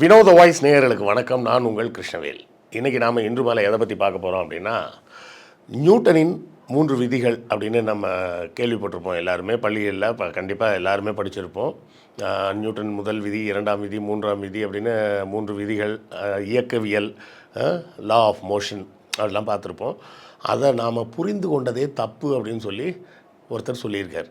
வினோத வாய்ஸ் நேயர்களுக்கு வணக்கம். நான் உங்கள் கிருஷ்ணவேல். இன்றைக்கி நாம் இன்று மேலே எதை பற்றி பார்க்க போகிறோம் அப்படின்னா நியூட்டனின் மூன்று விதிகள் அப்படின்னு நம்ம கேள்விப்பட்டிருப்போம் எல்லாருமே. பள்ளிகளில் இப்போ கண்டிப்பாக எல்லாருமே படிச்சிருப்போம். நியூட்டன் முதல் விதி இரண்டாம் விதி மூன்றாம் விதி அப்படின்னு மூன்று விதிகள் இயக்கவியல் லா ஆஃப் மோஷன் அதெல்லாம் பார்த்துருப்போம். அதை நாம் புரிந்து கொண்டதே தப்பு அப்படின்னு சொல்லி ஒருத்தர் சொல்லியிருக்கார்.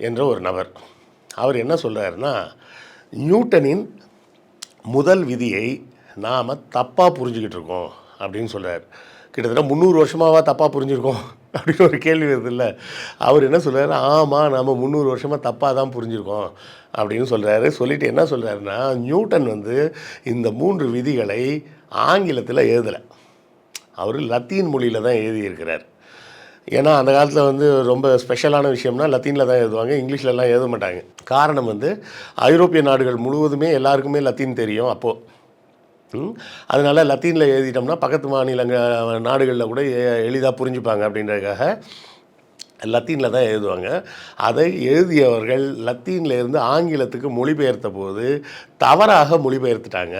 என்ற ஒரு நபர். அவர் என்ன சொல்கிறாருன்னா நியூட்டனின் முதல் விதியை நாம் தப்பாக புரிஞ்சுக்கிட்டு இருக்கோம் அப்படின்னு சொல்கிறார் கிட்டத்தட்ட முந்நூறு வருஷமாவா தப்பாக புரிஞ்சுருக்கோம் அப்படின்னு ஒரு கேள்வி வருது இல்லை. அவர் என்ன சொல்கிறாரு ஆமாம் நம்ம முந்நூறு வருஷமாக தப்பாக தான் புரிஞ்சுருக்கோம் அப்படின்னு சொல்கிறாரு சொல்லிட்டு என்ன சொல்கிறாருன்னா நியூட்டன் வந்து இந்த மூன்று விதிகளை ஆங்கிலத்தில் எழுதலை. அவர் லத்தீன் மொழியில் தான் எழுதியிருக்கிறார். ஏன்னா அந்த காலத்தில் வந்து ரொம்ப ஸ்பெஷலான விஷயம்னா லத்தீனில் தான் எழுதுவாங்க இங்கிலீஷ்லலாம் எழுத மாட்டாங்க. காரணம் வந்து ஐரோப்பிய நாடுகள் முழுவதுமே எல்லாருக்குமே லத்தீன் தெரியும் அப்போது அதனால் அதனால லத்தீனில் எழுதிட்டோம்னா பக்கத்து மாநிலங்க நாடுகளில் கூட எளிதாக புரிஞ்சுப்பாங்க அப்படின்றதுக்காக லத்தீனில் தான் எழுதுவாங்க. அதை எழுதியவர்கள் லத்தீனில் இருந்து ஆங்கிலத்துக்கு மொழிபெயர்த்த போது தவறாக மொழிபெயர்த்துட்டாங்க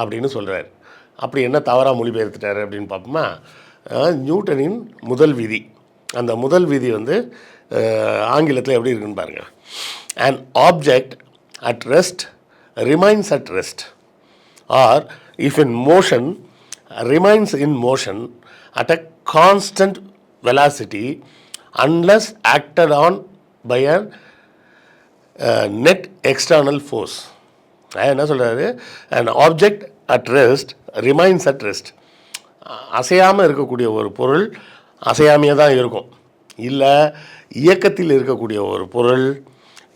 அப்படின்னு சொல்கிறார் அப்படி என்ன தவறாக மொழிபெயர்த்துட்டாரு அப்படின்னு பார்ப்போமா? நியூட்டனின் முதல் விதி அந்த முதல் விதி வந்து ஆங்கிலத்தில் எப்படி இருக்குன்னு பாருங்கள் and object at rest remains at rest or if in motion remains in motion at a constant velocity unless acted on by a net external force என்ன சொல்கிறாரு and object at rest remains at rest அசையாமல் இருக்கக்கூடிய ஒரு பொருள் அசையாமையே தான் இருக்கும். இல்லை இயக்கத்தில் இருக்கக்கூடிய ஒரு பொருள்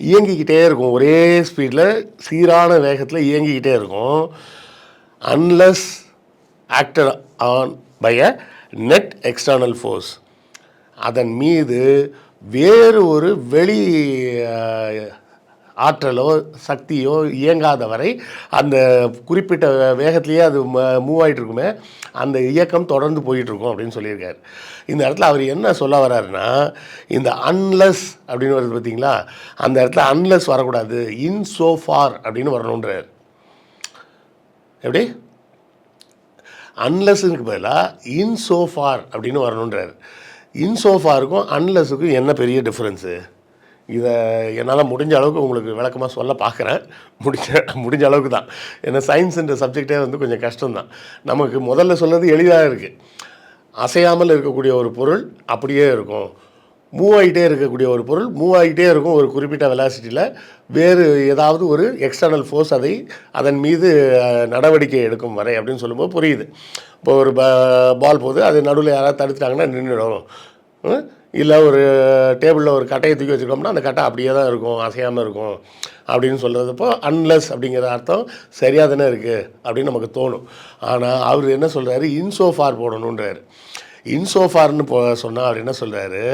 இயங்கிக்கிட்டே இருக்கும். ஒரே ஸ்பீடில் சீரான வேகத்தில் இயங்கிக்கிட்டே இருக்கும். Unless acted on by a net external force அதன் மீது வேறு ஒரு வெளி ஆற்றலோ சக்தியோ இயங்காத வரை அந்த குறிப்பிட்ட வேகத்திலேயே அது மூவ் ஆகிட்டு இருக்குமே அந்த இயக்கம் தொடர்ந்து போயிட்டுருக்கும் அப்படின்னு சொல்லியிருக்காரு. இந்த இடத்துல அவர் என்ன சொல்ல வர்றாருன்னா இந்த அன்லஸ் அப்படின்னு வருது பார்த்தீங்களா? அந்த இடத்துல அன்லஸ் வரக்கூடாது. இன் சோ ஃபார் அப்படின்னு வரணுன்றார். எப்படி? அன்லெஸ்ஸுக்கு பதிலாக இன்சோஃபார் அப்படின்னு வரணுன்றார். இன்சோஃபாருக்கும் அன்லஸுக்கும் என்ன பெரிய டிஃப்ரென்ஸு இதை என்னால் முடிஞ்ச அளவுக்கு உங்களுக்கு விளக்கமாக சொல்ல பார்க்குறேன் முடிஞ்ச முடிஞ்ச அளவுக்கு தான். ஏன்னா சயின்ஸுன்ற சப்ஜெக்டே வந்து கொஞ்சம் கஷ்டம்தான். நமக்கு முதல்ல சொல்கிறது எளிதாக இருக்குது அசையாமல் இருக்கக்கூடிய ஒரு பொருள் அப்படியே இருக்கும். மூவ் ஆகிட்டே இருக்கக்கூடிய ஒரு பொருள் மூவ் ஆகிட்டே இருக்கும் ஒரு குறிப்பிட்ட வெலாசிட்டியில் வேறு ஏதாவது ஒரு எக்ஸ்டர்னல் ஃபோர்ஸ் அதை அதன் மீது நடவடிக்கை எடுக்கும் வரை அப்படின்னு சொல்லும்போது புரியுது. இப்போ ஒரு பால் போகுது அது நடுவில் யாராவது தடுத்துட்டாங்கன்னா நின்றுடும் இல்லை ஒரு டேபிளில் ஒரு கட்டையை தூக்கி வச்சுருக்கோம்னா அந்த கட்டை அப்படியே தான் இருக்கும் அசையாமல் இருக்கும் அப்படின்னு சொல்கிறதப்போ அன்லெஸ் அப்படிங்கிற அர்த்தம் சரியாக தானே இருக்குது அப்படின்னு நமக்கு தோணும். ஆனால் அவர் என்ன சொல்கிறாரு இன்சோஃபார் போடணுன்றார் இன்சோஃபார்னு போ சொன்னால் அவர் என்ன சொல்கிறாரு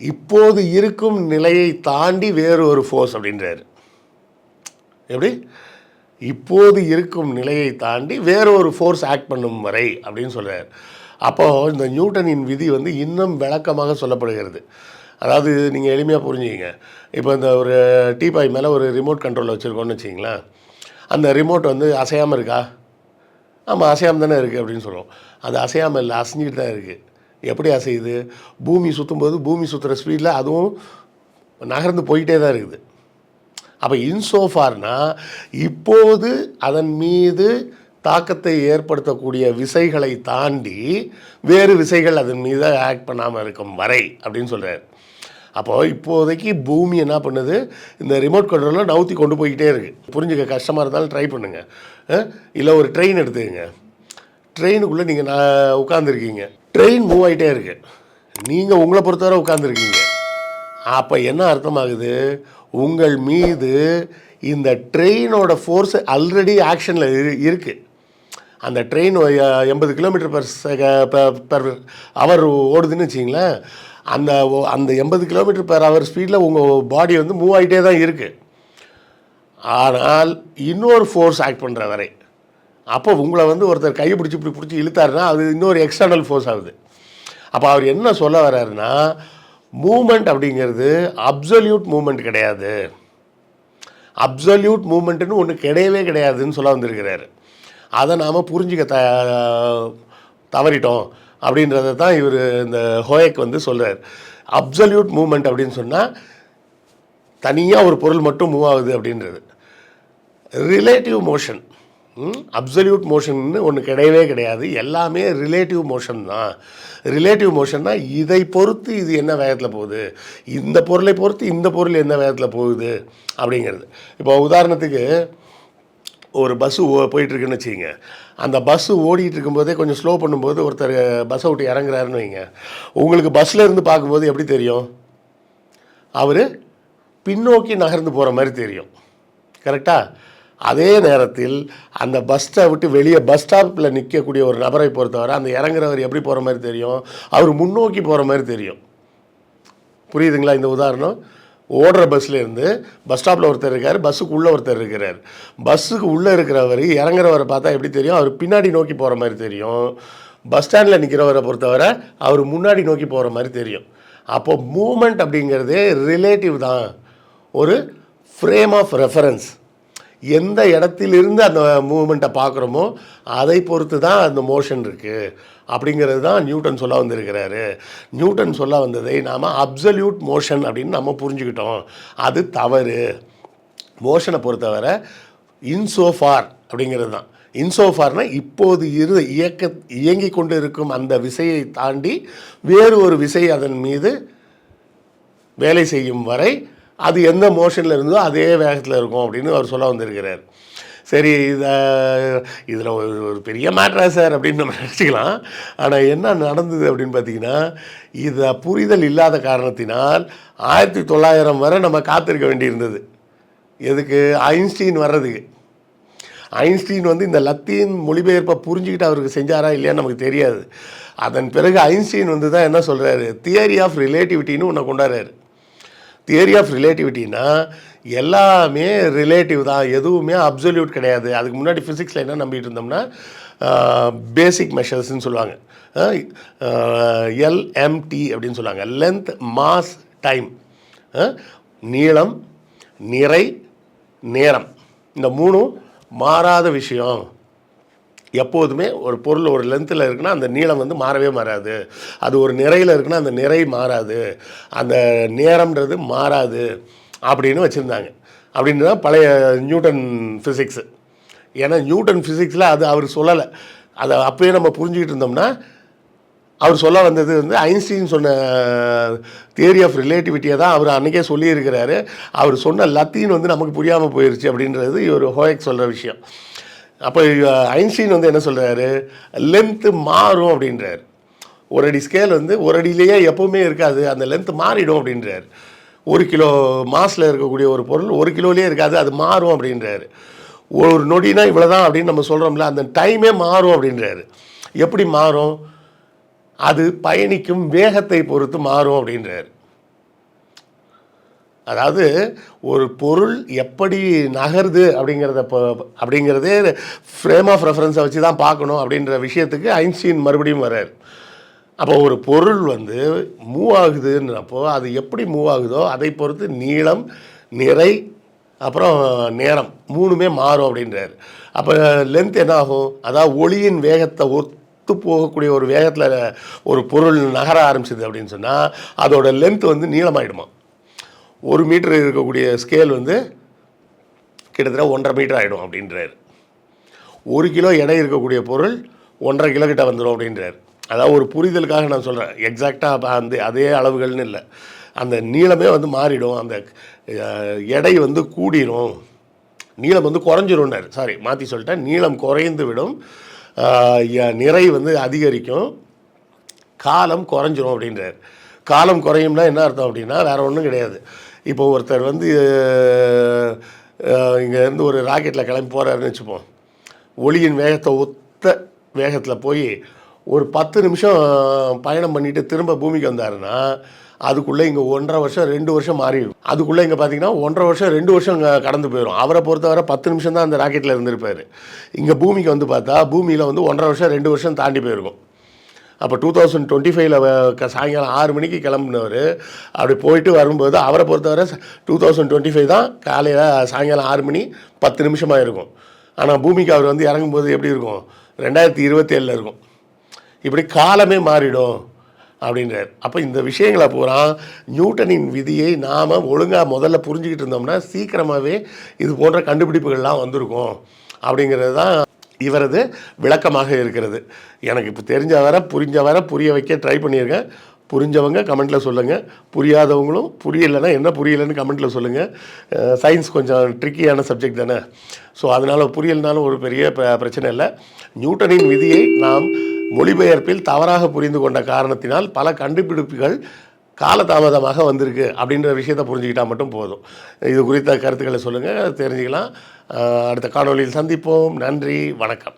இப்போது இருக்கும் நிலையை தாண்டி வேறு ஒரு ஃபோர்ஸ் அப்படின்றாரு. எப்படி? இப்போது இருக்கும் நிலையை தாண்டி வேற ஒரு ஃபோர்ஸ் ஆக்ட் பண்ணும் வரை அப்படின்னு சொல்கிறார் அப்போது இந்த நியூட்டனின் விதி வந்து இன்னும் விளக்கமாக சொல்லப்படுகிறது. அதாவது நீங்கள் எளிமையாக புரிஞ்சுக்கிங்க. இப்போ இந்த ஒரு டீபாய் மேலே ஒரு ரிமோட் கண்ட்ரோல் வச்சுருக்கோன்னு வச்சிங்களேன் அந்த ரிமோட் வந்து அசையாமல் இருக்கா? ஆமாம் அசையாமல் தானே இருக்குது அப்படின்னு சொல்லுவோம் அது அசையாமல் இல்லை அசைஞ்சிட்டு தான் இருக்குது எப்படி அசையுது? பூமி சுற்றும்போது பூமி சுற்றுற ஸ்பீடில் அதுவும் நகர்ந்து போயிட்டே தான் இருக்குது. அப்போ இன்சோஃபார்னால் இப்போது அதன் மீது தாக்கத்தை ஏற்படுத்தக்கூடிய விசைகளை தாண்டி வேறு விசைகள் அதன் மீது ஆக்ட் பண்ணாமல் இருக்கும் வரை அப்படின்னு சொல்கிறார் அப்போது இப்போதைக்கு பூமி என்ன பண்ணுது? இந்த ரிமோட் கண்ட்ரோலில் நவுத்தி கொண்டு போய்கிட்டே இருக்குது புரிஞ்சுக்க கஷ்டமாக இருந்தாலும் ட்ரை பண்ணுங்கள் இல்லை ஒரு ட்ரெயின் எடுத்துக்கங்க. ட்ரெயினுக்குள்ளே நீங்கள் நான் உட்காந்துருக்கீங்க ட்ரெயின் மூவ் ஆகிட்டே இருக்கு. நீங்கள் உங்களை பொறுத்தவரை உட்காந்துருக்கீங்க அப்போ என்ன அர்த்தமாகுது? உங்கள் மீது இந்த ட்ரெயினோட ஃபோர்ஸ் ஆல்ரெடி ஆக்ஷனில் இருக்குது அந்த ட்ரெயின் எண்பது கிலோமீட்டர் பர் பர் அவர் ஓடுதுன்னு வச்சிங்களேன் அந்த அந்த எண்பது கிலோமீட்டர் பர் ஹவர் ஸ்பீடில் உங்கள் பாடி வந்து மூவ் ஆகிட்டே தான் இருக்குது ஆனால் இன்னொரு ஃபோர்ஸ் ஆக்ட் பண்ணுற வரை அப்போ உங்களை வந்து ஒருத்தர் கையை பிடிச்சி இப்படி பிடிச்சி இழுத்தாருன்னா அது இன்னொரு எக்ஸ்டர்னல் ஃபோர்ஸ் ஆகுது. அப்போ அவர் என்ன சொல்ல வர்றாருன்னா மூமெண்ட் அப்படிங்கிறது அப்சல்யூட் மூமெண்ட் கிடையாது. அப்சல்யூட் மூமெண்ட்டுன்னு ஒன்று கிடையவே கிடையாதுன்னு சொல்ல வந்திருக்கிறாரு. அதை நாம் புரிஞ்சிக்க த தவறிட்டோம் அப்படின்றத தான் இவர் இந்த ஹோயக் வந்து சொல்கிறார் அப்சல்யூட் மூமெண்ட் அப்படின்னு சொன்னால் தனியாக ஒரு பொருள் மட்டும் மூவ் ஆகுது அப்படின்றது. ரிலேட்டிவ் மோஷன் அப்சல்யூட் மோஷன்னு ஒன்று கிடையவே கிடையாது. எல்லாமே ரிலேட்டிவ் மோஷன் தான். ரிலேட்டிவ் மோஷன்னா இதை பொறுத்து இது என்ன வேகத்தில் போகுது? இந்த பொருளை பொறுத்து இந்த பொருள் என்ன வேகத்தில் போகுது? அப்படிங்கிறது. இப்போ உதாரணத்துக்கு ஒரு பஸ்ஸு போயிட்டுருக்குன்னு வச்சுக்கோங்க. அந்த பஸ்ஸு ஓடிட்டு இருக்கும்போதே கொஞ்சம் ஸ்லோ பண்ணும்போது ஒருத்தர் பஸ்ஸை விட்டு இறங்குறாருன்னு வைங்க. உங்களுக்கு பஸ்ஸில் இருந்து பார்க்கும்போது எப்படி தெரியும்? அவர் பின்னோக்கி நகர்ந்து போகிற மாதிரி தெரியும். கரெக்டாக அதே நேரத்தில் அந்த பஸ் ஸ்டாப் விட்டு வெளியே பஸ் ஸ்டாப்பில் நிற்கக்கூடிய ஒரு நபரை பொறுத்தவரை அந்த இறங்குறவர் எப்படி போகிற மாதிரி தெரியும்? அவர் முன்னோக்கி போகிற மாதிரி தெரியும். புரியுதுங்களா இந்த உதாரணம்? ஓடுற பஸ்லேருந்து பஸ் ஸ்டாப்பில் ஒருத்தர் இருக்கார் பஸ்ஸுக்கு உள்ளே ஒருத்தர் இருக்கிறார். பஸ்ஸுக்கு உள்ளே இருக்கிறவர் இறங்குறவரை பார்த்தா எப்படி தெரியும்? அவர் பின்னாடி நோக்கி போகிற மாதிரி தெரியும். பஸ் ஸ்டாண்டில் நிற்கிறவரை பொறுத்தவரை அவர் முன்னாடி நோக்கி போகிற மாதிரி தெரியும். அப்போ மூமெண்ட் அப்படிங்கிறதே ரிலேட்டிவ் தான். ஒரு ஃப்ரேம் ஆஃப் ரெஃபரன்ஸ். எந்த இடத்திலிருந்து அந்த மூமெண்ட்டை பார்க்குறோமோ அதை பொறுத்து தான் அந்த மோஷன் இருக்குது அப்படிங்கிறது தான் நியூட்டன் சொல்ல வந்திருக்கிறாரு. நியூட்டன் சொல்ல வந்ததை நாம் அப்சல்யூட் மோஷன் அப்படின்னு நம்ம புரிஞ்சுக்கிட்டோம். அது தவறு. மோஷனை பொறுத்தவரை இன்சோஃபார் அப்படிங்கிறது தான். இன்சோஃபார்னா இப்போது இரு இயக்க இயங்கி கொண்டு இருக்கும் அந்த விசையை தாண்டி வேறு ஒரு விசை அதன் மீது வேலை செய்யும் வரை அது எந்த மோஷனில் இருந்தோ அதே வேகத்தில் இருக்கும் அப்படின்னு அவர் சொல்ல வந்திருக்கிறார். சரி இதை இதில் ஒரு ஒரு பெரிய மேட்ரா சார் அப்படின்னு நம்ம நினச்சிக்கலாம். ஆனால் என்ன நடந்தது அப்படின்னு பார்த்தீங்கன்னா இதை புரிதல் இல்லாத காரணத்தினால் ஆயிரத்தி தொள்ளாயிரம் வரை நம்ம காத்திருக்க வேண்டியிருந்தது. எதுக்கு? ஐன்ஸ்டீன் வர்றதுக்கு. ஐன்ஸ்டீன் வந்து இந்த லத்தீன் மொழிபெயர்ப்பை புரிஞ்சுக்கிட்டு அவருக்கு செஞ்சாரா இல்லையான்னு நமக்கு தெரியாது. அதன் பிறகு ஐன்ஸ்டீன் வந்து தான் என்ன சொல்கிறாரு தியரி ஆஃப் ரிலேட்டிவிட்டின்னு ஒன்று கொண்டாடுறாரு. தியரி ஆஃப் ரிலேட்டிவிட்டின்னா எல்லாமே ரிலேட்டிவ் தான். எதுவுமே அப்சல்யூட் கிடையாது. அதுக்கு முன்னாடி ஃபிசிக்ஸில் என்ன நம்பிட்டு இருந்தோம்னா பேசிக் மெஷர்ஸ்ன்னு சொல்லுவாங்க. எல்எம்டி அப்படின்னு சொல்லுவாங்க. லென்த் மாஸ் டைம் நீளம் நிறை நேரம். இந்த மூணும் மாறாத விஷயம். எப்போதுமே ஒரு பொருள் ஒரு லென்த்தில் இருக்குன்னா அந்த நீளம் வந்து மாறவே மாறாது. அது ஒரு நிறையில் இருக்குன்னா அந்த நிறை மாறாது. அந்த நேரம்ன்றது மாறாது. அப்படின்னு வச்சுருந்தாங்க. அப்படின்னு தான் பழைய நியூட்டன் ஃபிசிக்ஸு ஏன்னா நியூட்டன் ஃபிசிக்ஸில் அது அவர் சொல்லலை. அதை அப்பயே நம்ம புரிஞ்சுக்கிட்டு இருந்தோம்னா அவர் சொல்ல வந்தது வந்து ஐன்ஸ்டீன் சொன்ன தியரி ஆஃப் ரிலேட்டிவிட்டியை தான் அவர் அன்றைக்கே சொல்லியிருக்கிறாரு. அவர் சொன்ன லத்தீன் வந்து நமக்கு புரியாமல் போயிடுச்சு அப்படின்றது இவர் ஹோயக் சொல்கிற விஷயம். அப்போ ஐன்ஸ்டீன் வந்து என்ன சொல்கிறாரு லென்த்து மாறும் அப்படின்றார். ஒரு அடி ஸ்கேல் வந்து ஒரு அடியிலேயே எப்போவுமே இருக்காது. அந்த லென்த் மாறிடும் அப்படின்றார். ஒரு கிலோ மாசில் இருக்கக்கூடிய ஒரு பொருள் ஒரு கிலோலேயே இருக்காது அது மாறும் அப்படின்றாரு. ஒரு நொடினா இவ்வளோ தான் அப்படின்னு நம்ம சொல்கிறோம்ல அந்த டைமே மாறும் அப்படின்றாரு. எப்படி மாறும்? அது பயணிக்கும் வேகத்தை பொறுத்து மாறும் அப்படின்றார். அதாவது ஒரு பொருள் எப்படி நகருது அப்படிங்கிறத அப்படிங்கிறதே ஃப்ரேம் ஆஃப் ரெஃபரன்ஸை வச்சு தான் பார்க்கணும் அப்படின்ற விஷயத்துக்கு ஐன்ஸ்டீன் மறுபடியும் வர்றார். அப்போ ஒரு பொருள் வந்து மூவ் ஆகுதுன்றப்போ அது எப்படி மூவ் ஆகுதோ அதை பொறுத்து நீளம் நிறை அப்புறம் நேரம் மூணுமே மாறும் அப்படின்றார். அப்போ லென்த் என்ன ஆகும் அதாவது ஒளியின் வேகத்தை ஒத்து போகக்கூடிய ஒரு வேகத்தில் ஒரு பொருள் நகர ஆரம்பிச்சது அப்படின்னு சொன்னால் அதோட லென்த் வந்து நீளமாயிடுமா? ஒரு மீட்டர் இருக்கக்கூடிய ஸ்கேல் வந்து கிட்டத்தட்ட ஒன்றரை மீட்டர் ஆகிடும் அப்படின்றாரு. ஒரு கிலோ எடை இருக்கக்கூடிய பொருள் ஒன்றரை கிலோ கிட்ட வந்துடும் அப்படின்றார். அதாவது ஒரு புரிதலுக்காக நான் சொல்கிறேன் எக்ஸாக்டாக அந்த அதே அளவுகள்னு இல்லை. அந்த நீளமே வந்து மாறிடும். அந்த எடை வந்து கூடிரும். நீளம் வந்து குறைஞ்சிரும்னார். சாரி மாற்றி சொல்லிட்டேன். நீளம் குறைந்து விடும். ய- நிறை வந்து அதிகரிக்கும். காலம் குறைஞ்சிரும் அப்படின்றார். காலம் குறையும்னா என்ன அர்த்தம் அப்படின்னா வேறு ஒன்றும் கிடையாது. இப்போ ஒருத்தர் வந்து இங்கேருந்து ஒரு ராக்கெட்டில் கிளம்பி போகிறாருன்னு வச்சுப்போம். ஒளியின் வேகத்தை ஒத்த வேகத்தில் போய் ஒரு பத்து நிமிஷம் பயணம் பண்ணிட்டு திரும்ப பூமிக்கு வந்தாருன்னா அதுக்குள்ளே இங்கே ஒன்றரை வருஷம் ரெண்டு வருஷம் மாறிடும். அதுக்குள்ளே இங்கே பார்த்தீங்கன்னா ஒன்றரை வருஷம் ரெண்டு வருஷம் இங்கே கடந்து போயிடும் அவரை பொறுத்தவரை பத்து நிமிஷம் தான் அந்த ராக்கெட்டில் இருந்திருப்பார். இங்கே பூமிக்கு வந்து பார்த்தா பூமியில் வந்து ஒன்றரை வருஷம் ரெண்டு வருஷம் தாண்டி போயிருக்கும். அப்போ டூ தௌசண்ட் டுவெண்ட்டி ஃபைவ்ல சாயங்காலம் ஆறு மணிக்கு கிளம்புனவர் அப்படி போயிட்டு வரும்போது அவரை பொறுத்தவரை டூ தௌசண்ட் டுவெண்ட்டி ஃபைவ் தான் காலையில் சாயங்காலம் ஆறு மணி பத்து நிமிஷமாக இருக்கும் ஆனால் பூமிக்கு அவர் வந்து இறங்கும்போது எப்படி இருக்கும்? ரெண்டாயிரத்தி இருபத்தேழில் இருக்கும். இப்படி காலமே மாறிடும் அப்படின்றார். அப்போ இந்த விஷயங்களை பூரா நியூட்டனின் விதியை நாம் ஒழுங்காக முதல்ல புரிஞ்சுக்கிட்டு இருந்தோம்னா சீக்கிரமாகவே இது போன்ற கண்டுபிடிப்புகள்லாம் வந்திருக்கும் அப்படிங்கிறது தான் இவரது விளக்கமாக இருக்கிறது. எனக்கு இப்போ தெரிஞ்ச வர புரிஞ்ச வர புரிய வைக்க ட்ரை பண்ணியிருக்கேன். புரிஞ்சவங்க கமெண்ட்டில் சொல்லுங்கள் புரியாதவங்களும் புரியலைன்னா என்ன புரியலைன்னு கமெண்ட்டில் சொல்லுங்கள் சயின்ஸ் கொஞ்சம் ட்ரிக்கியான சப்ஜெக்ட் தானே. ஸோ அதனால் புரியலனாலும் ஒரு பெரிய ப- பிரச்சனை இல்லை. நியூட்டனின் விதியை நாம் மொழிபெயர்ப்பில் தவறாக புரிந்து கொண்ட காரணத்தினால் பல கண்டுபிடிப்புகள் காலதாமதமாக வந்திருக்கு அப்படின்ற விஷயத்தை புரிஞ்சுக்கிட்டால் மட்டும் போதும். இது குறித்த கருத்துக்களை சொல்லுங்கள் தெரிஞ்சுக்கலாம். அடுத்த காணொலியில் சந்திப்போம். நன்றி வணக்கம்.